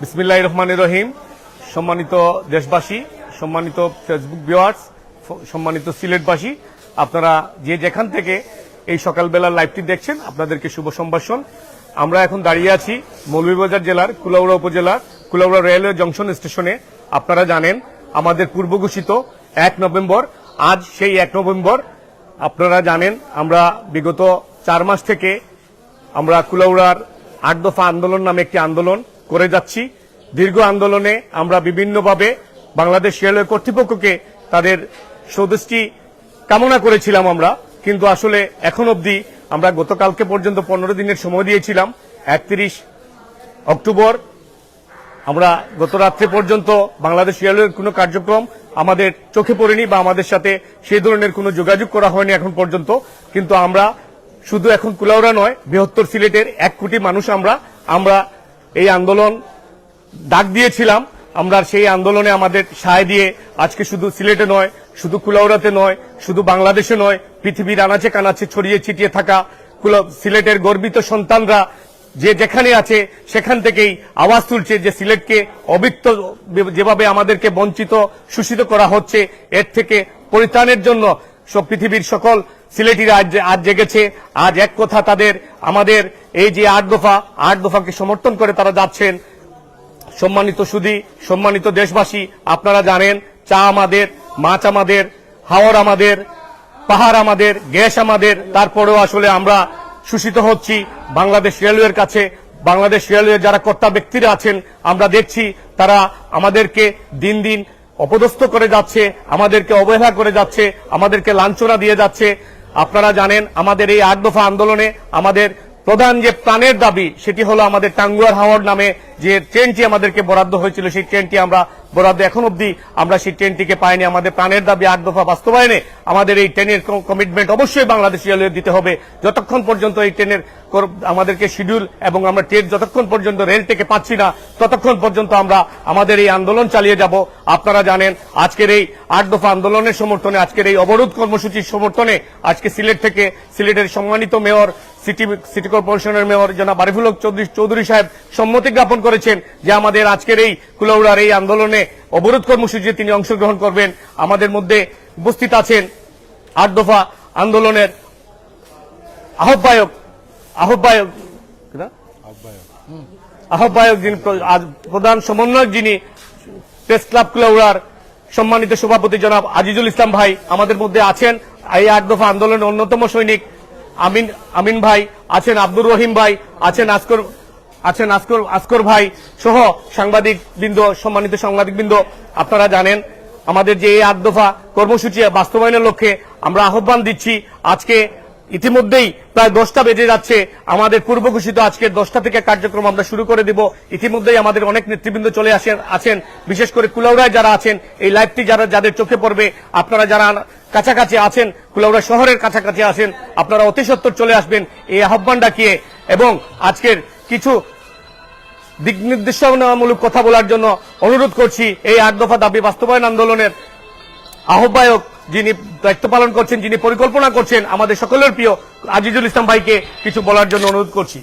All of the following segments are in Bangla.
বিসমিল্লাহ রহমান রহিম। সম্মানিত দেশবাসী, সম্মানিত ফেসবুক ভিওয়ার্স সম্মানিত সিলেটবাসী, আপনারা যে যেখান থেকে এই সকালবেলার লাইভটি দেখছেন, আপনাদেরকে শুভ সম্ভাষণ। আমরা এখন দাঁড়িয়ে আছি মৌলভীবাজার জেলার কুলাউড়া উপজেলার কুলাউড়া রেলওয়ে জংশন স্টেশনে। আপনারা জানেন, আমাদের পূর্ব ঘোষিত এক নভেম্বর, আজ সেই এক নভেম্বর। আপনারা জানেন, আমরা বিগত চার মাস থেকে আমরা কুলাউড়ার আট দফা আন্দোলন নামে একটি আন্দোলন করে যাচ্ছি। দীর্ঘ আন্দোলনে আমরা বিভিন্নভাবে বাংলাদেশ রেলওয়ে কর্তৃপক্ষকে তাদের স্বদেশটি কামনা করেছিলাম আমরা। কিন্তু আসলে এখন অবধি আমরা গতকালকে পর্যন্ত পনেরো দিনের সময় দিয়েছিলাম, একত্রিশ অক্টোবর। আমরা গত রাত্রে পর্যন্ত বাংলাদেশ রেলওয়ের কোনো কার্যক্রম আমাদের চোখে পড়েনি বা আমাদের সাথে সেই ধরনের কোনো যোগাযোগ করা হয়নি এখন পর্যন্ত। কিন্তু আমরা শুধু এখন কুলাউড়া নয়, বৃহত্তর সিলেটের এক কোটি মানুষ আমরা আমরা এই আন্দোলন ডাক দিয়েছিলাম। আমরা সেই আন্দোলনে আমাদের সায় দিয়ে আজকে শুধু সিলেটে নয়, শুধু কুলাউড়াতে নয়, শুধু বাংলাদেশে নয়, পৃথিবীর আনাচে কানাচে ছড়িয়ে ছিটিয়ে থাকা সিলেটের গর্বিত সন্তানরা যে যেখানে আছে, সেখান থেকেই আওয়াজ তুলছে যে সিলেটকে অবিত্ত যেভাবে আমাদেরকে বঞ্চিত, শোষিত করা হচ্ছে, এর থেকে পরিত্রাণের জন্য সব পৃথিবীর সকল সিলেটিরা আজ আজ জেগেছে, আজ এক কথা তাদের, আমাদের এই যে আট দফা, আট দফাকে সমর্থন করে তারা যাচ্ছেন। সম্মানিত সুদী, সম্মানিত দেশবাসী, আপনারা জানেন, চা আমাদের, মাছ আমাদের হাওর আমাদের, পাহাড় আমাদের, গ্যাস আমাদের, তারপরেও আসলে আমরা শোষিত হচ্ছি বাংলাদেশ রেলওয়ের কাছে। বাংলাদেশ রেলওয়ে যারা কর্তা ব্যক্তিরা আছেন, আমরা দেখছি তারা আমাদেরকে দিন দিন অপদস্থ করে যাচ্ছে, আমাদেরকে অবহেলা করে যাচ্ছে, আমাদেরকে লাঞ্ছনা দিয়ে যাচ্ছে। আপনারা জানেন, আমাদের এই আট দফা আন্দোলনে আমাদের প্রধান যে প্রাণের দাবি, সেটি হলো আমাদের টাঙ্গুয়ার হাওয়ার নামে যে ট্রেনটি আমাদেরকে বরাদ্দ হয়েছিল, সেই ট্রেনটি আমরা বরাদ্দ এখন অবধি আমরা সেই ট্রেনটিকে পাইনি। আমাদের প্রাণের দাবি আট দফা বাস্তবায়নে আমাদের এই ট্রেনের কমিটমেন্ট অবশ্যই বাংলাদেশ রেলওয়ে দিতে হবে। যতক্ষণ পর্যন্ত এই ট্রেনের আমাদেরকে শিডিউল এবং আমরা ট্রেন যতক্ষণ পর্যন্ত রেল থেকে পাচ্ছি না, ততক্ষণ পর্যন্ত আমরা আমাদের এই আন্দোলন চালিয়ে যাব। আপনারা জানেন, আজকের এই আট দফা আন্দোলনের সমর্থনে, আজকের এই অবরোধ কর্মসূচির সমর্থনে, আজকে সিলেট থেকে সিলেটের সম্মানিত মেয়র সিটি সিটি কর্পোরেশনের মেয়র জনাব আরিফুল চৌধুরী চৌধুরী সাহেব সম্মতি জ্ঞাপন করেছেন যে আমাদের আজকের এই কুলাউড়ার এই আন্দোলনে অবরোধ কর্মসূচিতে তিনি অংশগ্রহণ করবেন। আমাদের মধ্যে উপস্থিত আছেন আট দফা আন্দোলনের আহ্বায়ক আহ্বায়ক আহ্বায়ক যিনি প্রধান সমন্বয়ক যিনি প্রেস ক্লাব কুলাউড়ার সম্মানিত সভাপতি জনাব আজিজুল ইসলাম ভাই আমাদের মধ্যে আছেন। এই আট দফা আন্দোলনের অন্যতম সৈনিক আমিন আমিন ভাই, আছেন আব্দুর রহিম ভাই, আছেন আসকর আছেন আসকর আসকর ভাই সহ সাংবাদিক বৃন্দ, সম্মানিত সাংবাদিক বৃন্দ, আপনারা জানেন, আমাদের যে এই আট দফা কর্মসূচি বাস্তবায়নের লক্ষ্যে আমরা আহ্বান দিচ্ছি, আজকে ইতিমধ্যেই প্রায় দশটা বেজে যাচ্ছে। আমাদের পূর্ব ঘোষিত আজকে দশটা থেকে কার্যক্রম আমরা শুরু করে দিব। ইতিমধ্যেই আমাদের অনেক নেতৃবৃন্দ চলে আসেন আছেন। বিশেষ করে কুলাউড়ায় যারা আছেন, এই লাইভটি যারা যাদের চোখে পড়বে, আপনারা যারা কাছাকাছি আছেন, কুলাউড়া শহরের কাছাকাছি আছেন, আপনারা অতি সত্তর চলে আসবেন এই আহ্বান ডাকিয়ে। এবং আজকের কিছু দিক নির্দেশনামূলক কথা বলার জন্য অনুরোধ করছি, এই আট দফা দাবি বাস্তবায়ন আন্দোলনের আহ্বায়ক যিনি দায়িত্ব পালন করছেন, যিনি পরিকল্পনা করছেন, আমাদের সকলের প্রিয় আজিজুল ইসলাম ভাইকে কিছু বলার জন্য অনুরোধ করছি।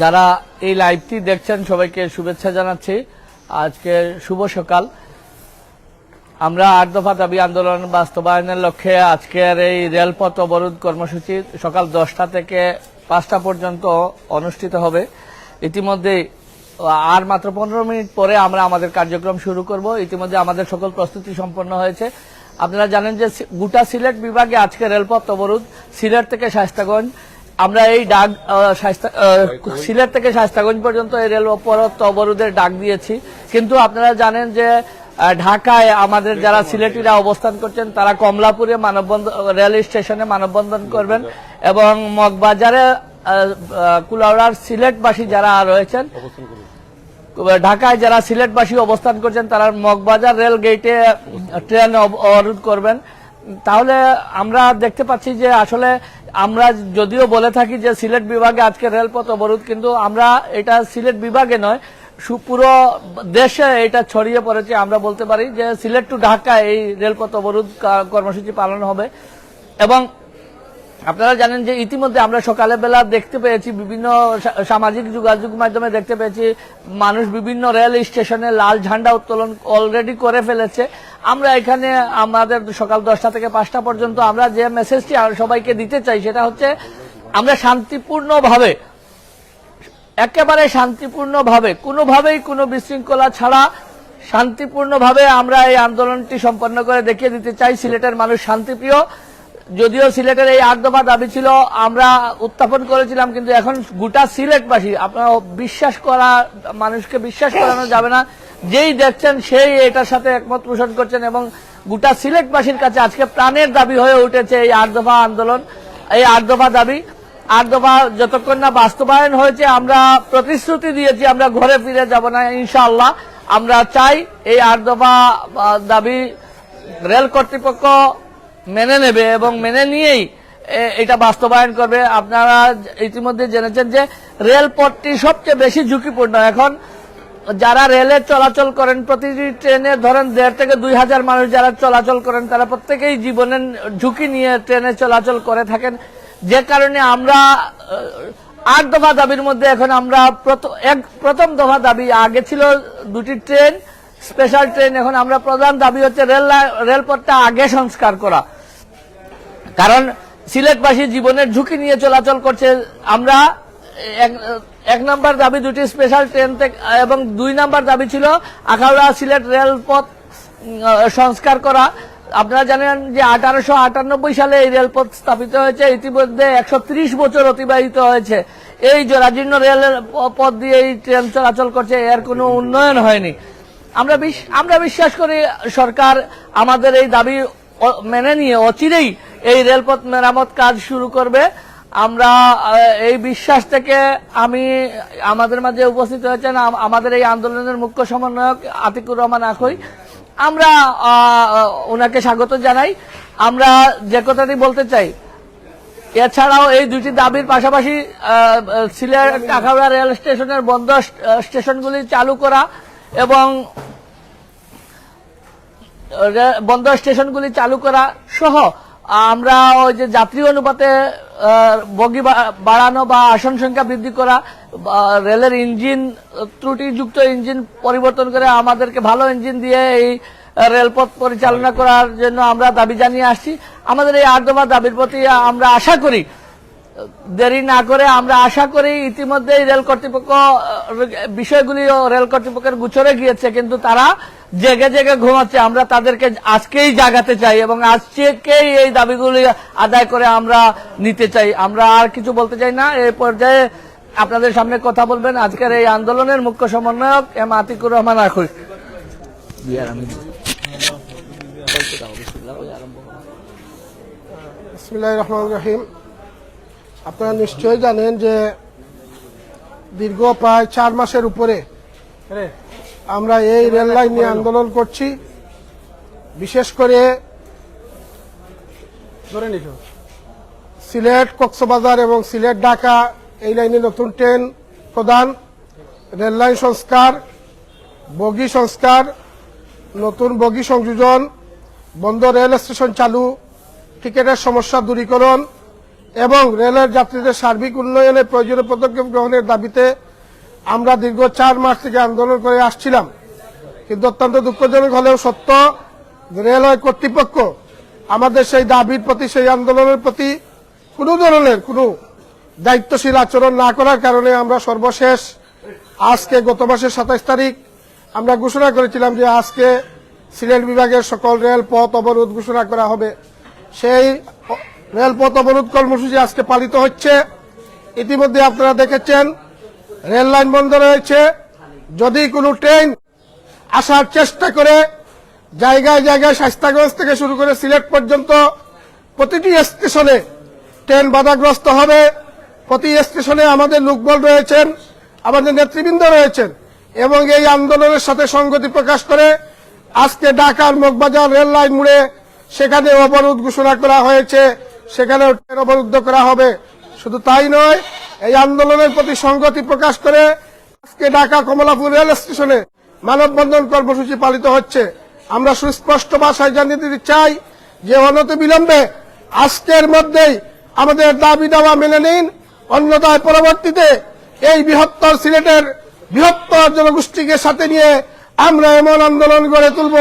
যারা এই লাইভটি দেখছেন, সবাইকে শুভেচ্ছা জানাচ্ছি। আজকে শুভ সকাল। আমরা আট দফা দাবি আন্দোলন বাস্তবায়নের লক্ষ্যে আজকের এই রেলপথ অবরোধ কর্মসূচি সকাল দশটা থেকে পাঁচটা পর্যন্ত অনুষ্ঠিত হবে। ইতিমধ্যে আর মাত্র পনেরো মিনিট পরে আমরা আমাদের কার্যক্রম শুরু করব। ইতিমধ্যে আমাদের সকল প্রস্তুতি সম্পন্ন হয়েছে। আপনারা জানেন যে গোটা সিলেট বিভাগে আজকে রেলপথ অবরোধ সিলেট থেকে শাস্তাগঞ্জ আমরা এই ডাক সিলেট থেকে শাস্তাগঞ্জ পর্যন্ত এই রেল অপরাধ অবরোধের ডাক দিয়েছি। কিন্তু আপনারা জানেন যে ঢাকায় আমাদের যারা সিলেটিরা অবস্থান করছেন, তারা কমলাপুরে মানববন্ধন রেল স্টেশনে মানববন্ধন করবেন এবং মগবাজারে কুলাউড়ার সিলেটবাসী যারা রয়েছেন, ঢাকায় যারা সিলেটবাসী অবস্থান করছেন, তারা মগবাজার রেল গেটে ট্রেন অবরোধ করবেন। তাহলে আমরা দেখতে পাচ্ছি যে আসলে আমরা যদিও বলে থাকি যে সিলেট বিভাগে আজকে রেলপথ অবরোধ, কিন্তু আমরা এটা সিলেট বিভাগে নয় সু- পুরো দেশে এটা ছড়িয়ে পড়েছে। আমরা বলতে পারি যে সিলেট টু ঢাকা এই রেলপথ অবরোধ কর্মসূচি পালন হবে। এবং আপনারা জানেন যে ইতিমধ্যে আমরা সকালে বেলা দেখতে পেয়েছি বিভিন্ন সামাজিক যোগাযোগ মাধ্যমে দেখতে পেয়েছি, মানুষ বিভিন্ন রেল স্টেশনে লাল ঝান্ডা উত্তোলন অলরেডি করে ফেলেছে। আমরা এখানে আমাদের সকাল দশটা থেকে পাঁচটা পর্যন্ত আমরা যে মেসেজটি সবাইকে দিতে চাই সেটা হচ্ছে, আমরা শান্তিপূর্ণভাবে একেবারে শান্তিপূর্ণভাবে, কোনোভাবেই কোনো বিশৃঙ্খলা ছাড়া শান্তিপূর্ণভাবে আমরা এই আন্দোলনটি সম্পন্ন করে দেখিয়ে দিতে চাই। সিলেটের মানুষ শান্তিপ্রিয়। যদিও সিলেটের এই আট দফা দাবি ছিল, আমরা উত্থাপন করেছিলাম, কিন্তু এখন গোটা সিলেটবাসী, আপনারা বিশ্বাস করা, মানুষকে বিশ্বাস করানো যাবে না। যেই দেখছেন সেই এটার সাথে একমত পোষণ করছেন এবং গোটা সিলেটবাসীর কাছে আজকে প্রাণের দাবি হয়ে উঠেছে এই আট দফা আন্দোলন, এই আট দফা দাবি। আট দফা যতক্ষণ না বাস্তবায়ন হয়েছে, আমরা প্রতিশ্রুতি দিয়েছি, আমরা ঘরে ফিরে যাব না, ইনশাআল্লাহ। আমরা চাই এই আট দফা দাবি রেল কর্তৃপক্ষ মেনে নেবে এবং মেনে নিয়েই এটা বাস্তবায়ন করবে। আপনারা ইতিমধ্যে জেনেছেন যে রেলপথটি সবচেয়ে বেশি ঝুঁকিপূর্ণ। এখন যারা রেলে চলাচল করেন, প্রতিটি ট্রেনে ধরেন দেড় থেকে দুই হাজার মানুষ যারা চলাচল করেন, তারা প্রত্যেকেই জীবনের ঝুঁকি নিয়ে ট্রেনে চলাচল করে থাকেন। যে কারণে আমরা আট দফা দাবির মধ্যে এখন আমরা এক, প্রথম দফা দাবি আগে ছিল দুটি ট্রেন, স্পেশাল ট্রেন, এখন আমরা প্রধান দাবি হচ্ছে রেল রেলপথটা আগে সংস্কার করা। কারণ সিলেটবাসী জীবনের ঝুঁকি নিয়ে চলাচল করছে। আমরা এক নম্বর দাবি দুটি স্পেশাল ট্রেন এবং দুই নম্বর দাবি ছিল আখাউড়া সিলেট রেলপথ সংস্কার করা। আপনারা জানেন যে আঠারোশো আটানব্বই সালে এই রেলপথ স্থাপিত হয়েছে। ইতিমধ্যে একশো ত্রিশ বছর অতিবাহিত হয়েছে। এই জরাজীর্ণ রেল পথ দিয়ে এই ট্রেন চলাচল করছে, এর কোনো উন্নয়ন হয়নি। আমরা আমরা বিশ্বাস করি সরকার আমাদের এই দাবি মেনে নিয়ে অচিরেই এই রেলপথ মেরামত কাজ শুরু করবে। আমরা এই বিশ্বাস থেকে আমি, আমাদের মাঝে উপস্থিত হয়েছেন আমাদের এই আন্দোলনের মুখ্য সমন্বয়ক আতিকুর রহমান আখই। আমরা ওনাকে স্বাগত জানাই। আমরা যে কথাটি বলতে চাই, এছাড়াও এই দুটি দাবির পাশাপাশি সিলেট আখাউড়া রেল স্টেশনের বন্ধ স্টেশনগুলি চালু করা এবং বন্ধ স্টেশনগুলি চালু করা সহ আমরা ওই যে যাত্রী অনুপাতে বগি বাড়ানো বা আসন সংখ্যা বৃদ্ধি করা রেলের ইঞ্জিন ত্রুটিযুক্ত ইঞ্জিন পরিবর্তন করে আমাদেরকে ভালো ইঞ্জিন দিয়ে এই রেলপথ পরিচালনা করার জন্য আমরা দাবি জানিয়ে আসছি। আমাদের এই আট দফা দাবির প্রতি আমরা আশা করি দেরি না করে আমরা আশা করি ইতিমধ্যে রেল কর্তৃপক্ষ আহ, বিষয়গুলিও রেল কর্তৃপক্ষের গুছরে গিয়েছে কিন্তু তারা জেগে জেগে ঘুমাচ্ছে। আমরা তাদেরকে আজকেই জাগাতে চাই এবং আজকেই এই দাবিগুলি আদায় করে আমরা নিতে চাই। আমরা আর কিছু বলতে চাই না। এই পর্যায়ে আপনাদের সামনে কথা বলবেন আজকের এই আন্দোলনের মুখ্য সমন্বয়ক এম আতিকুর রহমান আখুই রহমান রহিম। আপনারা নিশ্চয়ই জানেন যে দীর্ঘ প্রায় চার মাসের উপরে আমরা এই রেল লাইন নিয়ে আন্দোলন করছি। বিশেষ করে সিলেট কক্সবাজার এবং সিলেট ঢাকা এই লাইনে নতুন ট্রেন প্রদান, রেল লাইন সংস্কার, বগি সংস্কার, নতুন বগি সংযোজন, বন্ধ রেল স্টেশন চালু, টিকেটের সমস্যা দূরীকরণ এবং রেলের যাত্রীদের সার্বিক উন্নয়নে প্রয়োজনীয় পদক্ষেপ গ্রহণের দাবিতে আমরা দীর্ঘ চার মাস থেকে আন্দোলন করে আসছিলাম। কিন্তু অত্যন্ত দুঃখজনক হলেও সত্য, রেলওয়ে কর্তৃপক্ষ আমাদের সেই দাবির প্রতি, সেই আন্দোলনের প্রতি কোনো ধরনের কোনো দায়িত্বশীল আচরণ না করার কারণে আমরা সর্বশেষ আজকে গত মাসের সাতাইশ তারিখ আমরা ঘোষণা করেছিলাম যে আজকে সিলেট বিভাগের সকল রেল পথ অবরোধ ঘোষণা করা হবে। সেই রেলপথ অবরোধ কর্মসূচি আজকে পালিত হচ্ছে। ইতিমধ্যে আপনারা দেখেছেন, রেল লাইন বন্ধ রয়েছে। যদি কোনো ট্রেন আসার চেষ্টা করে, জায়গায় জায়গায় স্বাস্থ্যগঞ্জ থেকে শুরু করে সিলেট পর্যন্ত প্রতিটি স্টেশনে ট্রেন বাধাগ্রস্ত হবে। প্রতি স্টেশনে আমাদের লোকবল রয়েছেন, আমাদের নেতৃবৃন্দ রয়েছেন এবং এই আন্দোলনের সাথে সংগতি প্রকাশ করে আজকে ঢাকার মগবাজার রেল লাইন মুড়ে সেখানে অবরোধ ঘোষণা করা হয়েছে সেখানে অবরুদ্ধ করা হবে। শুধু তাই নয়, এই আন্দোলনের প্রতি সংগতি প্রকাশ করে আজকে ঢাকা কমলাপুর রেল স্টেশনে মানববন্ধন কর্মসূচি পালিত হচ্ছে। আমরা সুস্পষ্ট ভাষায় জানিয়ে দিতে চাই যে অনত বিলম্বে আজকের মধ্যেই আমাদের দাবি দাওয়া মেনে নিন। অন্যথায় পরবর্তীতে এই বৃহত্তর সিলেটের বৃহত্তর জনগোষ্ঠীকে সাথে নিয়ে আমরা এমন আন্দোলন গড়ে তুলব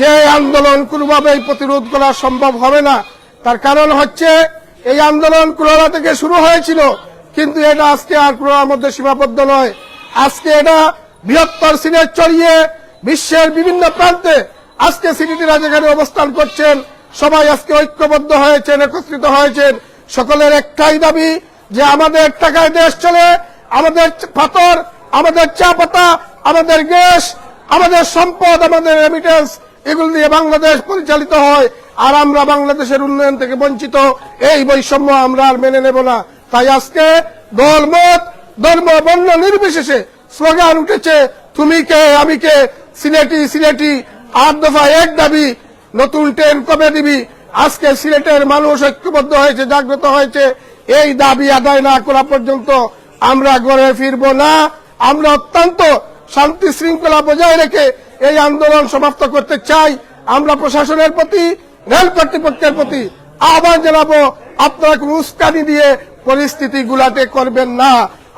যে আন্দোলন কোনোভাবেই প্রতিরোধ করা সম্ভব হবে না। তার কারণ হচ্ছে এই আন্দোলন কুড়ালা থেকে শুরু হয়েছিল, কিন্তু এটা আজকে আর কুড়ালার মধ্যে সীমাবদ্ধ নয়। আজকে এটা বৃহত্তর সিলেট ছড়িয়ে বিশ্বের বিভিন্ন প্রান্তে আজকে সিটিটিরা যেখানে অবস্থান করছেন, সবাই আজকে ঐক্যবদ্ধ হয়েছেন, একত্রিত হয়েছেন। সকলের একটাই দাবি যে আমাদের টাকায় দেশ চলে, আমাদের পাথর, আমাদের চা পাতা, আমাদের গ্যাস, আমাদের সম্পদ, আমাদের রেমিটেন্স এগুলো দিয়ে বাংলাদেশ পরিচালিত হয়। আর আমরা বাংলাদেশের উন্নয়ন থেকে বঞ্চিত, এই বৈষম্য আমরা আর মেনে নেব না। তাই আজকে দল মত, ধর্ম, বর্ণ নির্বিশেষে স্লোগান উঠেছে, তুমি কে, আমি কে? সিলেটি সিলেটি, আট দফা এক দাবি, নতুন ট্রেন কবে দিবি? আজকে সিলেটের মানুষ ঐক্যবদ্ধ হয়েছে, জাগ্রত হয়েছে এই দাবি আদায় না করা পর্যন্ত আমরা গড়ে ফিরব না। আমরা অত্যন্ত শান্তি শৃঙ্খলা বজায় রেখে এই আন্দোলন সমাপ্ত করতে চাই। আমরা প্রশাসনের প্রতি রেল কর্তৃপক্ষের প্রতি আহ্বান জানাব, আপনারা কোন উস্কানি দিয়ে পরিস্থিতি গুলাতে করবেন না।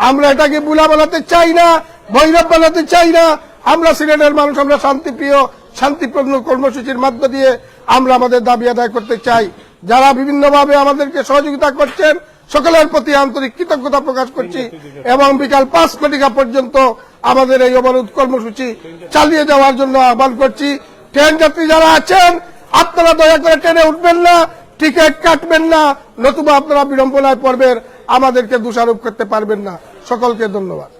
আমরা এটাকে বুলা বানাতে চাই না, ভৈরব বানাতে চাই না। আমরা সিলেটের মানুষ, আমরা শান্তিপ্রিয়, শান্তিপূর্ণ কর্মসূচির মধ্য দিয়ে আমরা আমাদের দাবি আদায় করতে চাই। যারা বিভিন্নভাবে আমাদেরকে সহযোগিতা করছেন সকলের প্রতি আন্তরিক কৃতজ্ঞতা প্রকাশ করছি এবং বিকাল পাঁচ ঘটিকা পর্যন্ত আমাদের এই অবরোধ কর্মসূচি চালিয়ে যাওয়ার জন্য আহ্বান করছি। ট্রেন যাত্রী যারা আছেন, আপনারা দয়া করে ট্রেনে উঠবেন না, টিকিট কাটবেন না, নতুবা আপনারা বিড়ম্বনায় পড়বেন, আমাদেরকে দোষারোপ করতে পারবেন না। সকলকে ধন্যবাদ।